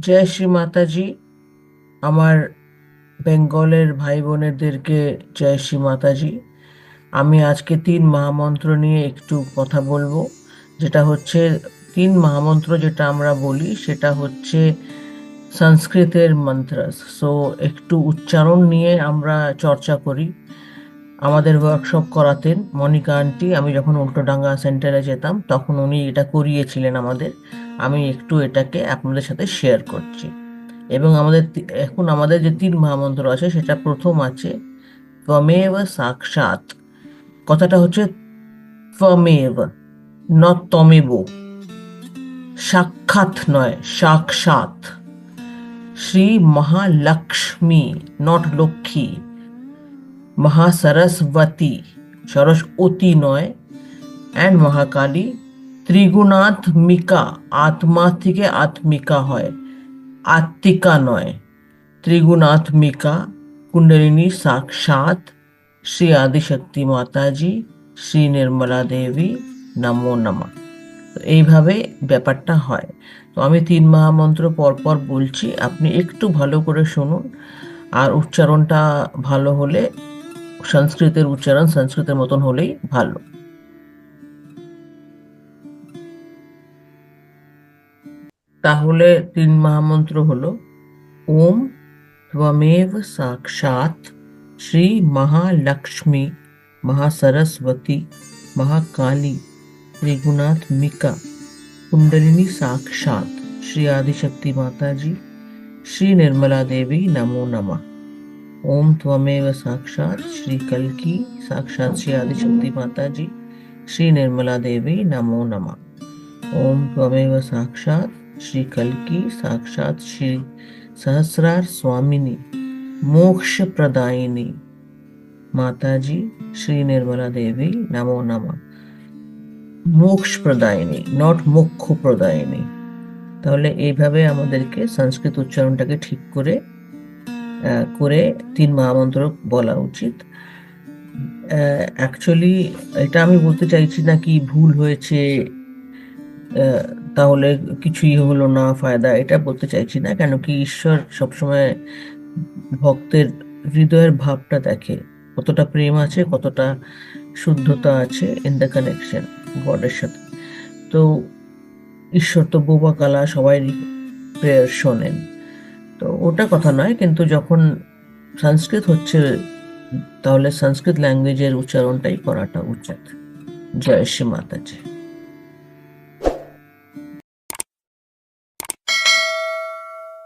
জয় শ্রী মাতাজি। আমার বেঙ্গলের ভাই বোনেদেরকে জয় শ্রী মাতাজি। আমি আজকে তিন মহামন্ত্র নিয়ে একটু কথা বলব। যেটা হচ্ছে, তিন মহামন্ত্র যেটা আমরা বলি, সেটা হচ্ছে সংস্কৃতের মন্ত্র। সো একটু উচ্চারণ নিয়ে আমরা চর্চা করি। আমাদের ওয়ার্কশপ করাতেন মনিকা আন্টি আমি যখন উল্টোডাঙ্গা সেন্টারে যেতাম, তখন উনি এটা করিয়েছিলেন আমাদের। আমি একটু এটাকে আপনাদের সাথে শেয়ার করছি। এবং আমাদের এখন আমাদের যে তিন মহামন্ত্র আছে, সেটা প্রথম আছে ত্বমেব সাক্ষাৎ। কথাটা হচ্ছে ত্বমেব ন তমেব। সাক্ষাৎ নয়, সাক্ষাৎ। শ্রী মহালক্ষ্মী নট লক্ষ্মী। মহাসরস্বতী, সরস্বতী নয় অ্যান্ড মহাকালী ত্রিগুণাত্মিকা আত্মা থেকে আত্মিকা হয়, আত্মিকা নয় ত্রিগুণাত্মিকা কুণ্ডলিনী সাক্ষাৎ, শ্রী আদিশক্তি মাতাজি, শ্রী নির্মলা দেবী, নমো নমঃ। এইভাবে ব্যাপারটা হয়। তো আমি তিন মহামন্ত্র পরপর বলছি, আপনি একটু ভালো করে শুনুন, আর উচ্চারণটা ভালো হলে সংস্কৃতের উচ্চারণ সংস্কৃতের মতন হলেই ভালো তাহলে তিন মহামন্ত্র হলো ওম ত্বমেব সাক্ষাৎ শ্রী মহালক্ষ্মী মহাসরস্বতী মহাকালী ত্রিগুণাত্মিকা कुंडलिनी साक्षात श्री आदिशक्ति माता जी श्री निर्मला देवी नमो नमः ओम त्वमेव साक्षात श्री कल्की साक्षात श्री आदिशक्ति माता जी श्री निर्मला देवी नमो नमः ओम त्वमेव साक्षात श्री कल्की साक्षात श्री सहस्रार स्वामिनी मोक्ष प्रदायिनी माता जी श्री निर्मला देवी नमो नमः মোক্ষ প্রদায়িনী নট মোক্ষ প্রদায়িনী তাহলে এইভাবে আমাদেরকে সংস্কৃত উচ্চারণটাকে ঠিক করে আহ, করে তিন মহামন্ত্র বলা উচিত। অ্যাকচুয়ালি এটা আমি বলতে চাইছি না কি ভুল হয়েছে তাহলে কিছুই হলো না, ফায়দা এটা বলতে চাইছি না, কেন কি ঈশ্বর সবসময় ভক্তের হৃদয়ের ভাবটা দেখে। কতটা প্রেম আছে, কতটা শুদ্ধতা আছে ইন দ্য কানেকশন গডের সাথে। তো ঈশ্বর তো বোবা কালা, সবাই প্রেয়ার শোনেন। তো ওটা কথা নয়, কিন্তু যখন সংস্কৃত হচ্ছে, তাহলে সংস্কৃত ল্যাঙ্গুয়েজের উচ্চারণটাই করাটা উচিত। জয় শ্রী মাতাজি।